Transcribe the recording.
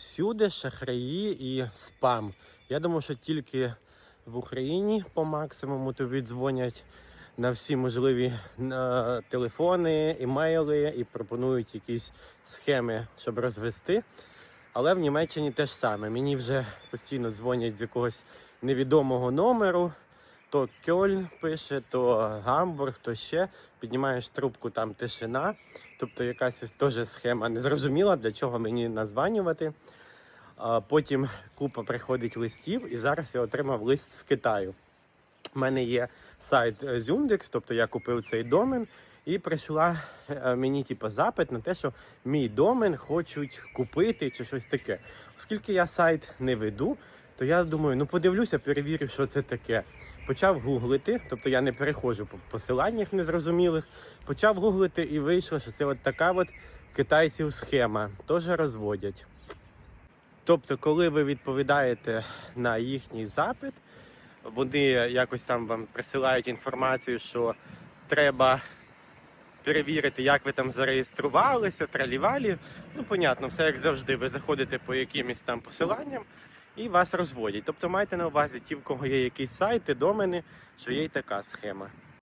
всюди шахраї і спам. Я думаю, що тільки в Україні по максимуму тобі дзвонять на всі можливі е, телефони, імейли і пропонують якісь схеми, щоб розвести. Але в Німеччині теж саме. Мені вже постійно дзвонять з якогось невідомого номеру. То Кьольн пише, то Гамбург, то ще. Піднімаєш трубку, там тишина. Тобто якась теж схема незрозуміла, для чого мені названювати. Потім купа приходить листів, і зараз я отримав лист з Китаю. У мене є сайт е, Zundex, тобто я купив цей домен, і прийшла е, мені типу, запит на те, що мій домен хочуть купити чи щось таке. Оскільки я сайт не веду, то я думаю, ну подивлюся, перевірю, що це таке. Почав гуглити, тобто я не переходжу по посиланнях незрозумілих. Почав гуглити і вийшло, що це от така от китайців схема, теж розводять. Тобто, коли ви відповідаєте на їхній запит, вони якось там вам присилають інформацію, що треба перевірити, як ви там зареєструвалися, тралівалі. Ну, понятно, все як завжди. Ви заходите по якимось там посиланням і вас розводять. Тобто майте на увазі ті, в кого є якісь сайти, домени, що є й така схема.